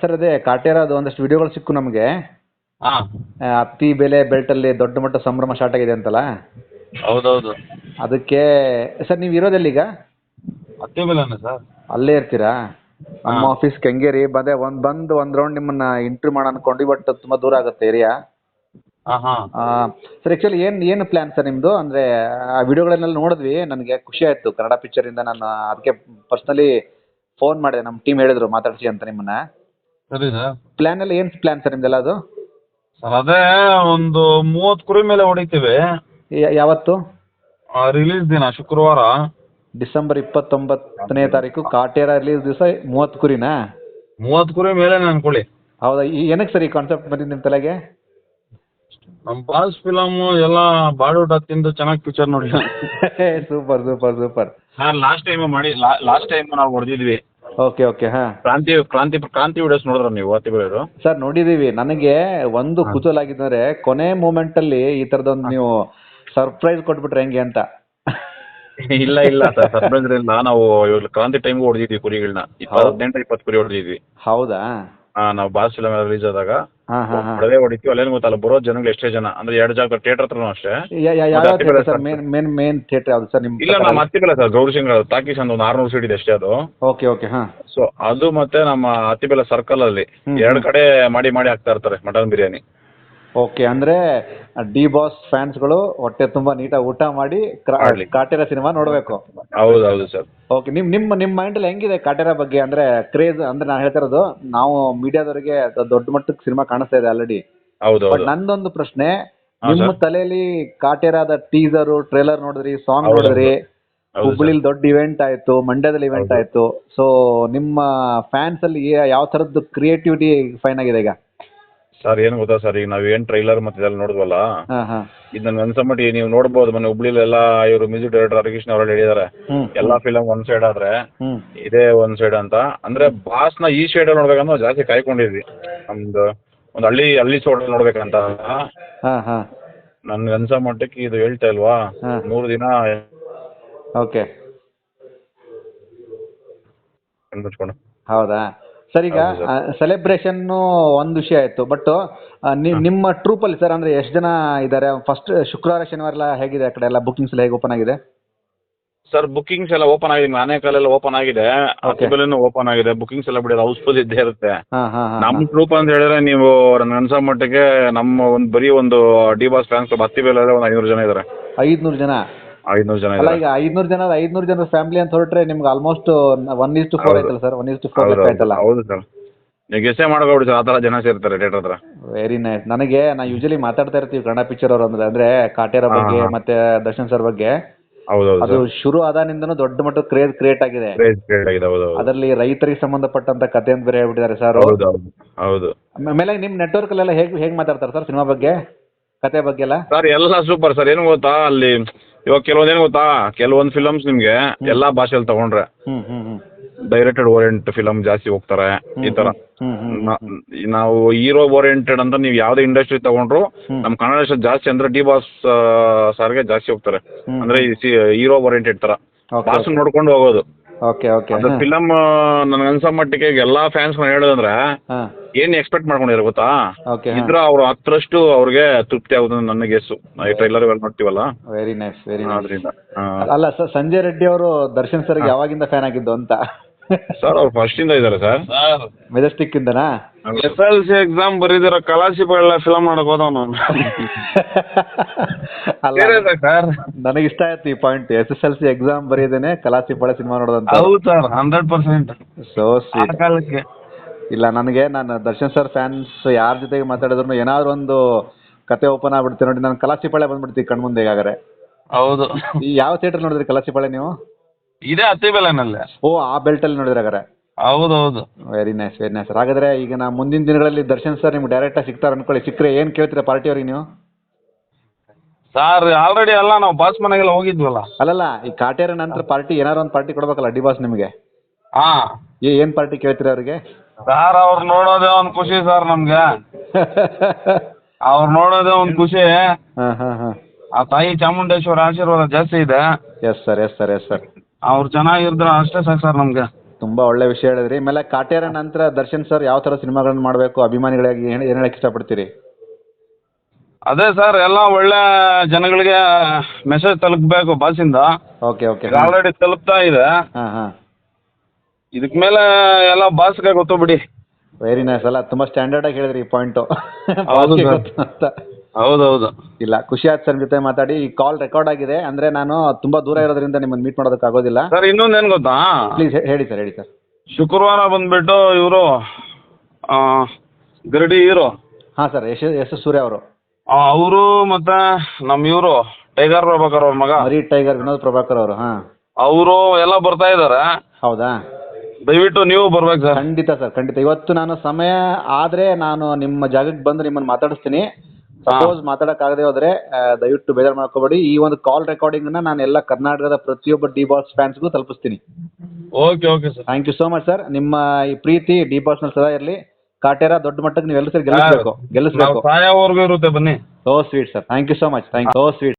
Sir ಅದೇ ಕಾಟೇರದು ಒಂದಷ್ಟು ವಿಡಿಯೋಗಳು ಸಿಕ್ಕು ನಮಗೆ. ಹಾಂ. ಹತ್ತಿ ಬೆಲೆ ಬೆಲ್ಟಲ್ಲಿ ದೊಡ್ಡ ಮಟ್ಟ ಸಂಭ್ರಮ ಸ್ಟಾರ್ಟ್ ಆಗಿದೆ ಅಂತಲ್ಲ? ಹೌದೌದು. ಅದಕ್ಕೆ ಸರ್ ನೀವು ಹತ್ತಿ ಬೆಲೆನಾ ಸರ್? ಅಲ್ಲೇ ಇರ್ತೀರಾ? ನಮ್ಮ ಆಫೀಸ್ ಕೆಂಗೇರಿ ಬಂದೆ ಒಂದು ಬಂದು ಒಂದು ರೌಂಡ್ ನಿಮ್ಮನ್ನ ಇಂಟರ್ವ್ಯೂ ಮಾಡ ಅನ್ಕೊಂಡು ಬಟ್ ತುಂಬಾ ದೂರ ಆಗುತ್ತೆ ಏರಿಯಾ ಹಾಂ ಹಾಂ. ಸರ್ ಆ್ಯಕ್ಚುಲಿ ಏನು ಏನು ಪ್ಲಾನ್ ಸರ್ ನಿಮ್ಮದು ಅಂದ್ರೆ ಆ ವಿಡಿಯೋಗಳನ್ನೆಲ್ಲ ನೋಡಿದ್ವಿ ನನಗೆ ಖುಷಿ ಆಯ್ತು. ಕನ್ನಡ ಪಿಕ್ಚರಿಂದ ನಾನು ಅದಕ್ಕೆ ಪರ್ಸ್ನಲಿ ಫೋನ್ ಮಾಡಿದೆ. ನಮ್ಮ ಟೀಮ್ ಹೇಳಿದ್ರು ಮಾತಾಡ್ಸಿ ಅಂತ ನಿಮ್ಮನ್ನ. ಸರಿ ಸರ್ ಪ್ಲ್ಯಾನ್ ಎಲ್ಲ ಏನು ಪ್ಲಾನ್ ಸರ್ ನಿಮ್ದೆಲ್ಲ ಅದು? ಸರ್ ಅದೇ ಒಂದು ಮೂವತ್ತು ಕುರಿ ಮೇಲೆ ಹೊಡಿತೀವಿ. ಯ- ಯಾವತ್ತು? ರಿಲೀಸ್ ದಿನ ಶುಕ್ರವಾರ. ಡಿಸೆಂಬರ್ ಇಪ್ಪತ್ತೊಂಬತ್ತನೇ ತಾರೀಕು ಕಾಟೇರ ರಿಲೀಸ್ ದಿವಸ ಮೂವತ್ತು ಕುರಿನಾ? ಮೂವತ್ತು ಕುರಿ ಮೇಲೆ ಅನ್ಕೊಳ್ಳಿ ಹೌದಾ ಈ ಏನಕ್ಕೆ ಸರ್ ಈ ಕಾನ್ಸೆಪ್ಟ್ ಬಂದಿದ್ದು ನಿಮ್ಮ ತಲೆಗೆ? ನಮ್ಮ ಬಾಸ್ ಫಿಲಮ್ ಎಲ್ಲ ಬಾಡೂಟ ತಿಂದು ಚೆನ್ನಾಗಿ ಪಿಕ್ಚರ್ ನೋಡಿ. Super super super sir last time ಮಾಡಿ ಲಾಸ್ಟ್ ಟೈಮ್ ನಾವು ಹೊಡೆದಿದ್ವಿ. ಓಕೆ ಓಕೆ ಹಾ. ಕ್ರಾಂತಿ ಕ್ರಾಂತಿ ಕ್ರಾಂತಿ ವಿಡಿಯೋಸ್ ನೋಡಿದ್ರ ನೀವು ಅತಿ ಬೆಳೆಯೋರು ಸರ್ ನೋಡಿದೀವಿ. ನನಗೆ ಒಂದು ಕುತೂಹಲ ಆಗಿದ್ದಂದ್ರೆ ಕೊನೆ ಮೂಮೆಂಟ್ ಅಲ್ಲಿ ಈ ತರದೊಂದು ನೀವು ಸರ್ಪ್ರೈಸ್ ಕೊಟ್ಬಿಟ್ರೆ ಹೆಂಗೆ ಅಂತ. ಇಲ್ಲ ಇಲ್ಲ ಸರ್ ಸರ್ಪ್ರೈಸ್ ಇಲ್ಲ ನಾವು ಇವಾಗ ಕ್ರಾಂತಿ ಟೈಮ್ ಹೊಡೆದಿದ್ವಿ ಕುರಿಗಳನ್ನ ಇಪ್ಪತ್ತು. ಹದಿನೆಂಟು ಇಪ್ಪತ್ತು ಕುರಿ ಹೊಡೆದಿದ್ವಿ. ಹೌದಾ? ಹಾ ನಾವು ಬಾಸ್ ಫಿಲಮ್ ರಿಲೀಸ್ ಆದಾಗ ಹಾ ಹಾ ಹಾ. ಹೊಡೆದೇ ಹೊಡಿತೀವಿ ಅಲ್ಲೇನು ಗೊತ್ತಲ್ಲ ಬರೋ ಜನಗಳು ಎಷ್ಟೇ ಜನ. ಅಂದ್ರೆ ಎರಡು ಜಾಗ ಥಿಯೇಟರ್ ಹತ್ರನೂ ಅಷ್ಟೇ. ಯಾವ ಬೆಲೆ sir. Main main main theatre ಯಾವ್ದು ಸರ್ ಇಲ್ಲ ನಿಮ್ಮ ನಮ್ಮ ಹತ್ತಿಬೆಲೆ ಸರ್ ಗೌರಿಸಿಂಗ್ ತಾಕೀಸ್ ಅಂತ ಒಂದು ಆರ್ನೂರು ಸೀಟ್ ಇದೆ ಅಷ್ಟೇ ಅದು. ಓಕೆ ಓಕೆ ಹಾ. ಸೊ ಅದು ಮತ್ತೆ ನಮ್ಮ ಹತ್ತಿಬೆಲೆ ಸರ್ಕಲ್ ಅಲ್ಲಿ. ಎರಡು ಕಡೆ ಮಾಡಿ ಮಾಡಿ ಹಾಕ್ತಾ ಇರ್ತಾರೆ ಮಟನ್ ಬಿರಿಯಾನಿ. ಓಕೆ ಅಂದ್ರೆ ಡಿ ಬಾಸ್ ಫ್ಯಾನ್ಸ್ಗಳು ಹೊಟ್ಟೆ ತುಂಬಾ ನೀಟಾಗಿ ಊಟ ಮಾಡಿ ಕ್ರಾ- ಮಾಡ್ಲಿ. ಕಾಟೇರ ಸಿನಿಮಾ ನೋಡ್ಬೇಕು. ಹೌದು ಹೌದು ಸರ್. ಓಕೆ ನಿಮ್ ನಿಮ್ಮ ನಿಮ್ಮ ಮೈಂಡಲ್ಲಿ ಹೆಂಗಿದೆ ಕಾಟೇರ ಬಗ್ಗೆ? ಅಂದ್ರೆ ಕ್ರೇಜ್ ಅಂದ್ರೆ ನಾನು ಹೇಳ್ತಿರೋದು ನಾವು ಮೀಡಿಯಾದವರಿಗೆ ದೊಡ್ಡ ಮಟ್ಟಕ್ಕೆ ಸಿನಿಮಾ ಕಾಣಿಸ್ತಾ ಇದೆ ಆಲ್ರೆಡಿ ಹೌದು ಬಟ್ ನಂದೊಂದು ಪ್ರಶ್ನೆ ಹಾ, ನಿಮ್ಮ ಸರ್. ತಲೆಯಲ್ಲಿ ಕಾಟೇರಾದ ಟೀಸರ್ ಟ್ರೇಲರ್ ನೋಡಿದ್ರಿ ಸಾಂಗ್ ಹೌದು, ನೋಡಿದ್ರಿ? ಹೌದು. ದೊಡ್ಡ ಇವೆಂಟ್ ಆಯ್ತು ಮಂಡ್ಯದಲ್ಲಿ ಇವೆಂಟ್ ಹೌದು. ಆಯ್ತು. ಸೊ ನಿಮ್ಮ ಫ್ಯಾನ್ಸ್ ಅಲ್ಲಿ ಯಾ- ಯಾವ ತರದ್ದು ಕ್ರಿಯೇಟಿವಿಟಿ ಫೈನ್ ಆಗಿದೆ ಈಗ? ಸರ್ ಏನು ಗೊತ್ತಾ ಸರ್ ಈಗ ನಾವು ಏನು ಟ್ರೈಲರ್ ಮತ್ತೆ ಇದೆಲ್ಲ ನೋಡಿದ್ವಲ್ಲ? ಹಾ ಹಾ. ಇದು ನನ್ಗೆ ಅನ್ಸಮಟ್ಟಿ ನೀವು ನೋಡ್ಬೋದು ಮೊನ್ನೆ ಹುಬ್ಳಿಲೆಲ್ಲ ಇವರು ಮ್ಯೂಸಿಕ್ ಡೈರೆಕ್ಟರ್ ಹರಿಕೃಷ್ಣ ಅವರಲ್ಲಿ ಹೇಳಿದಾರೆ. ಹ್ಮ್. ಎಲ್ಲಾ ಫಿಲಂ ಒಂದ್ ಸೈಡ್ ಆದ್ರೆ ಹ್ಮ್. ಇದೇ ಒಂದ್ ಸೈಡ್ ಅಂತ. ಅಂದ್ರೆ ಬಾಸ್ನ ಈ ಸೈಡ್ ನೋಡ್ಬೇಕಂತ ನಾವು ಜಾಸ್ತಿ ಕಾಯ್ಕೊಂಡಿದ್ವಿ. ನಮ್ದು ಒಂದ್ ಹಳ್ಳಿ ಹಳ್ಳಿ ಸೋಡ್ ನೋಡ್ಬೇಕಂತ. ನನ್ ಹಾ. ನನ್ಗೆ ಅನ್ಸೋ ಮಟ್ಟಕ್ಕೆ ಇದು ಹೇಳ್ತಾ ಇಲ್ವಾ? ಹಾ. ದಿನ ಓಕೆ. ಹೌದಾ? ಸರ್ ಈಗ ಸೆಲೆಬ್ರೇಷನ್ ಒಂದು ವಿಷಯ ಆಯ್ತು. ಬಟ್ ನಿಮ್ಮ ಟ್ರೂಪ್ ಅಲ್ಲಿ ಸರ್ ಅಂದ್ರೆ ಎಷ್ಟು ಜನ ಇದ್ದಾರೆ ಫಸ್ಟ್ ಶುಕ್ರವಾರ ಶನಿವಾರ ಎಲ್ಲ ಹೇಗಿದೆ ಆ ಕಡೆ? ಎಲ್ಲ ಬುಕಿಂಗ್ಸ್ ಎಲ್ಲ ಹೇಗೆ ಓಪನ್ ಆಗಿದೆ? ಸರ್ ಬುಕಿಂಗ್ಸ್ ಎಲ್ಲ ಓಪನ್ ಆಗಿದೆ. ಮನೆ ಕಾಲೆಲ್ಲ ಓಪನ್ ಆಗಿದೆ. ಹತ್ತಿಬೆಲೆನೂ ಓಪನ್ ಆಗಿದೆ. ಬುಕಿಂಗ್ಸ್ ಎಲ್ಲ ಬಿಡೋದು ಹೌಸ್ಫುಲ್ ಇದ್ದೇ ಇರುತ್ತೆ. ನಮ್ಮ ಗ್ರೂಪ್ ಅಂತ ಹೇಳಿದ್ರೆ ನೀವು ನನ್ಗೆ ಅನ್ಸೋ ಮಟ್ಟಿಗೆ ನಮ್ಮ ಒಂದು ಬರೀ ಒಂದು ಡಿ ಬಾಸ್ ಫ್ಯಾನ್ಸ್ ಕ್ಲಬ್ ಹತ್ತಿ ಬೇಲೆ ಒಂದು ಐನೂರು ಜನ ಇದ್ದಾರೆ ಐದ್ನೂರು ಜನ? ಐನೂರು ಜನ ಅಲ್ಲ ಈಗ ಐದ್ನೂರು ಜನ ಐದ್ನೂರು ಜನ ಫ್ಯಾಮಿಲಿ ಅಂತ ಹೊರಟ್ರೆ ನಿಮ್ಗೆ almost one is to four. ಆಯ್ತಲ್ಲ sir one is to four ಆಯ್ತಲ್ಲ? ಹೌದು. ಸರ್ ನೀವು ಗೆಸ್ಸೇ ಮಾಡ್ಕೊಬಿಡಿ ಸರ್ ಆ ತರ ಜನ ಸೇರ್ತಾರೆ ಥಿಯೇಟರ್ ಹತ್ರ. ವೆರಿ ನೈಸ್ ನನಗೆ ನಾ ಯೂಶಲಿ ಮಾತಾಡ್ತಾ ಇರ್ತೀವಿ ಕನ್ನಡ ಪಿಕ್ಚರ್ ಅವ್ರು ಅಂದ್ರೆ ಅಂದ್ರೆ ಕಾಟೇರ ಬಗ್ಗೆ ಮತ್ತೆ ದರ್ಶನ್ ಸರ್ ಬಗ್ಗೆ. ಹೌದು ಅದು ಶುರು ಆದಾನಿಂದನೂ ದೊಡ್ಡ ಮಟ್ಟದ ಕ್ರೇಜ್ ಕ್ರಿಯೇಟ್ ಆಗಿದೆ. ಅದರಲ್ಲಿ ರೈತರಿಗೆ ಸಂಬಂಧಪಟ್ಟಂತ ಕತೆ ಅಂತ ಬೇರೆ ಹೇಳ್ಬಿಟ್ಟಿದ್ದಾರೆ ಸರ್ ಹೌದು ಹೌದು ಹೌದು. ಆಮೇಲೆ ನಿಮ್ ನೆಟ್ವರ್ಕ್ ಅಲ್ಲೆಲ್ಲ ಹೇಗ್ ಹೇಗ್ ಮಾತಾಡ್ತಾರೆ ಸರ್ ಸಿನಿಮಾ ಬಗ್ಗೆ? ಕತೆ ಬಗ್ಗೆ ಎಲ್ಲ? ಸರ್ ಎಲ್ಲ ಸೂಪರ್ ಸರ್ ಏನು ಗೊತ್ತಾ ಅಲ್ಲಿ ಇವಾಗ ಕೆಲವೊಂದ್ ಏನು ಗೊತ್ತಾ? ಕೆಲವೊಂದು ಫಿಲಮ್ಸ್ ನಿಮಗೆ ಎಲ್ಲಾ ಭಾಷೆಯಲ್ಲಿ ತಗೊಂಡ್ರೆ. ಡೈರೆಕ್ಟೆಡ್ ಓರಿಯೆಂಟ್ ಫಿಲಮ್ ಜಾಸ್ತಿ ಹೋಗ್ತಾರೆ. ಈ ತರ. ನಾವು ಹೀರೋ ಓರಿಯೆಂಟೆಡ್ ಅಂತ ನೀವು ಯಾವ್ದೇ ಇಂಡಸ್ಟ್ರಿ ತಗೊಂಡ್ರು ನಮ್ ನಮ್ಮ ಕನ್ನಡ ಜಾಸ್ತಿ ಅಂದ್ರೆ ಡಿ ಬಾಸ್ ಸಾರ್ಗೆ ಜಾಸ್ತಿ ಹೋಗ್ತಾರೆ. ಅಂದ್ರೆ ಹೀರೋ ಓರಿಯೆಂಟೆಡ್ ತರ. ಬಾಸ್ ನೋಡ್ಕೊಂಡು ಹೋಗೋದು. ಓಕೆ ಓಕೆ ಅದು ಫಿಲಮ್ ನನಗೆ ಅನ್ಸೋ ಮಟ್ಟಿಗೆ ಎಲ್ಲಾ ಫ್ಯಾನ್ಸ್ ಹೇಳೋದಂದ್ರೆ ಏನ್ ಎಕ್ಸ್ಪೆಕ್ಟ್ ಮಾಡ್ಕೊಂಡಿರೋ ಗೊತ್ತಾ? ಓಕೆ ಇದ್ರ ಅವ್ರು ಹತ್ತರಷ್ಟು ಅವ್ರಿಗೆ ತೃಪ್ತಿ ಆಗುದು ನನ್ನ ಗೆಸ್ಸು ಈ ಟ್ರೈಲರ್ ಎಲ್ಲ ನೋಡ್ತೀವಲ್ಲ? ವೆರಿ ನೈಸ್ ವೆರಿ ನೈಸ್ ಆದ್ರಿಂದ ಅಲ್ಲ ಸರ್ ಸಂಜಯ್ ರೆಡ್ಡಿ ಅವರು ದರ್ಶನ್ ಸರ್ಗೆ ಯಾವಾಗಿಂದ ಫ್ಯಾನ್ ಆಗಿದ್ದು ಅಂತ. ಸರ್ ಅವ್ರು ಫಸ್ಟ್ ಇಂದ ಇದಾರೆ ಸರ್ ಮೆಜೆಸ್ಟಿಕ್ ಇಂದನಾ? ಎಸ್ ಎಲ್ ಸಿ ಎಕ್ಸಾಮ್ ಬರೀದಿರೋ ಕಲಾಸಿ ಬಳ್ಳ ಫಿಲಮ್ ಮಾಡಕ್ ಹೋದವನು ಅಲ್ಲ ಸರ್ ನನಗೆ ಇಷ್ಟ ಆಯ್ತು ಈ point S S L C exam ಬರೀದೇನೆ Kalasipalya cinema ನೋಡೋದಂತ. ಹೌದು ಸರ್ ಹಂಡ್ರೆಡ್ ಪರ್ಸೆಂಟ್ ಸೋ ಆ ಕಾಲಕ್ಕೆ. ಇಲ್ಲ ನನಗೆ ನಾನು ದರ್ಶನ್ ಸರ್ ಫ್ಯಾನ್ಸ್ ಯಾರ ಜೊತೆಗೆ ಮಾತಾಡಿದ್ರು ಏನಾದ್ರು ಒಂದು ಕತೆ ಓಪನ್ ಆಗ್ಬಿಡ್ತೀನಿ ನೋಡಿ ನಾನು ಕಲಾಸಿಪಳ್ಳೆ ಬಂದ್ಬಿಡ್ತೀನಿ ಕಣ್ ಮುಂದೆ ಈಗಾಗರೆ ಹೌದು. ಈ ಯಾವ ಥಿಯೇಟರ್ ನೋಡಿದ್ರಿ ಕಲಾಸಿಪಾಳೆ ನೀವು? ಇದೇ ಬೆಲೆನಲ್ಲೇ ಓ ಆ ಬೆಲ್ಟ್ ಅಲ್ಲಿ ನೋಡಿದ್ರೆ ಹಾಗಾರೆ ಹೌದು ಹೌದು very nice very nice sir ಹಾಗಾದ್ರೆ ಈಗ ನಾ ಮುಂದಿನ ದಿನಗಳಲ್ಲಿ ದರ್ಶನ್ ಸರ್ ನಿಮ್ಗೆ ಡೈರೆಕ್ಟ್ ಆಗಿ ಸಿಗ್ತಾರೆ ಅನ್ಕೊಳ್ಳಿ. ಸಿಕ್ಕರೆ ಏನು ಕೇಳ್ತೀರಾ ಪಾರ್ಟಿ ಅವ್ರಿಗೆ ನೀವು? ಸರ್ ಆಲ್ರೆಡಿ ಎಲ್ಲ ನಾವು ಬಾಸ್ ಮನೆಗೆಲ್ಲ ಹೋಗಿದ್ವಲ್ಲ. ಅಲ್ಲಲ್ಲ ಈ ಕಾಟೇರ ನಂತರ ಪಾರ್ಟಿ ಏನಾದ್ರು ಒಂದು ಪಾರ್ಟಿ ಕೊಡ್ಬೇಕಲ್ಲ ಡಿ ಬಾಸ್ ನಿಮಗೆ? ಹಾಂ. ಏನ್ ಪಾರ್ಟಿ ಕೇಳ್ತೀರಾ ಅವ್ರಿಗೆ? ಸರ್ ಅವ್ರು ನೋಡೋದೇ ಒಂದು ಖುಷಿ ಸರ್ ನಮ್ಗೆ. ಅವ್ರು ನೋಡೋದೇ ಒಂದು ಖುಷಿ. ಹಾಂ ಹಾಂ ಹಾಂ. ಆ ತಾಯಿ ಚಾಮುಂಡೇಶ್ವರ ಆಶೀರ್ವಾದ ಜಾಸ್ತಿ ಇದೆ. Yes sir yes sir yes sir ಅವ್ರು ಚೆನ್ನಾಗಿದ್ರೆ ಅಷ್ಟೇ ಸಾಕು ಸರ್ ನಮ್ಗೆ. ತುಂಬಾ ಒಳ್ಳೆ ವಿಷಯ ಹೇಳಿದ್ರಿ. ಆಮೇಲೆ ಕಾಟೇರ ನಂತರ ದರ್ಶನ್ ಸರ್ ಯಾವ ತರ ಸಿನಿಮಾಗಳನ್ನ ಮಾಡಬೇಕು ಅಭಿಮಾನಿಗಳಾಗಿ ಏನ್ ಏನ್ ಹೇಳಕ್ ಇಷ್ಟಪಡ್ತೀರಿ? ಅದೇ ಸರ್ ಎಲ್ಲ ಒಳ್ಳೆ ಜನಗಳಿಗೆ ಮೆಸೇಜ್ ತಲುಪಬೇಕು ಬಾಸಿಂದ ಓಕೆ ಓಕೆ ಆಲ್ರೆಡಿ ತಲುಪ್ತಾ ಇದೆ. ಹಾ ಹಾ. ಇದಕ್ ಮೇಲೆ ಎಲ್ಲ ಬಾಸ್ಗೆ ಗೊತ್ತು ಬಿಡಿ. ವೆರಿ ನೈಸ್ ಅಲ್ಲ ತುಂಬಾ ಸ್ಟ್ಯಾಂಡರ್ಡ್ ಆಗಿ ಹೇಳಿದ್ರಿ ಈ ಪಾಯಿಂಟ್ ಹೌದು sir. ಅಂತ. ಹೌದೌದು. ಇಲ್ಲ ಖುಷಿ ಆಯ್ತು ಸರ್ ಜೊತೆ ಮಾತಾಡಿ. ಈ ಕಾಲ್ ರೆಕಾರ್ಡ್ ಆಗಿದೆ. ಅಂದ್ರೆ ನಾನು ತುಂಬಾ ದೂರ ಇರೋದ್ರಿಂದ ನಿಮ್ಮನ್ನ ಮೀಟ್ ಮಾಡೋದಕ್ಕೆ ಆಗೋದಿಲ್ಲ. ಸರ್ ಇನ್ನೊಂದೇನು ಗೊತ್ತಾ? ಪ್ಲೀಸ್ ಹೇಳಿ ಸರ್ ಹೇಳಿ ಸರ್. ಶುಕ್ರವಾರ ಬಂದ್ಬಿಟ್ಟು ಇವರು ಗರಡಿ ಹೀರೋ. ಹಾ ಸರ್ ಯಶ ಯಶ ಸೂರ್ಯ ಅವರು. ಅವರು ಮತ್ತೆ ನಮ್ಮ ಇವರು ಟೈಗರ್ ಪ್ರಭಾಕರ್ ಅವ್ರ ಮಗ. ಹರಿ ಟೈಗರ್ ವಿನೋದ್ ಪ್ರಭಾಕರ್ ಅವರು ಹಾ. ಅವರು ಎಲ್ಲ ಬರ್ತಾ ಇದ್ದಾರೆ ಹೌದಾ? ದಯವಿಟ್ಟು ನೀವು ಬರ್ಬೇಕು ಸರ್. ಖಂಡಿತ ಸರ್ ಖಂಡಿತ. ಇವತ್ತು ನಾನು ಸಮಯ ಆದ್ರೆ ನಾನು ನಿಮ್ಮ ಜಾಗಕ್ಕೆ ಬಂದು ನಿಮ್ಮನ್ನ ಮಾತಾಡಿಸ್ತೀನಿ. ಸಪೋಸ್ ಮಾತಾಡಕ್ಕಾಗದೆ ಹೋದ್ರೆ ಆ, ದಯವಿಟ್ಟು ಬೇಜಾರ್ ಮಾಡ್ಕೋಬೇಡಿ. ಈ ಒಂದು ಕಾಲ್ ರೆಕಾರ್ಡಿಂಗ್ನ ನಾನು ಎಲ್ಲ ಕರ್ನಾಟಕದ ಪ್ರತಿಯೊಬ್ಬ ಡಿ ಬಾಸ್ ಫ್ಯಾನ್ಸ್ಗೂ ತಲುಪಿಸ್ತೀನಿ. Okay okay sir thank you so much sir ನಿಮ್ಮ ಈ ಪ್ರೀತಿ ಡಿ ಬಾಸ್ನಲ್ಲಿ ಸದಾ ಇರಲಿ. ಕಾಟೇರ ದೊಡ್ಡ ಮಟ್ಟಕ್ಕೆ ನೀವು ಸರಿ ಗೆಲ್ಲಿಸ್ಬೇಕು. ನಾವು ಗೆಲ್ಲಿಸ್ಬೇಕು. ಸಾಯೋವರೆಗೂ ಇರುತ್ತೆ ಬನ್ನಿ. So sweet sir thank you so much thank so sweet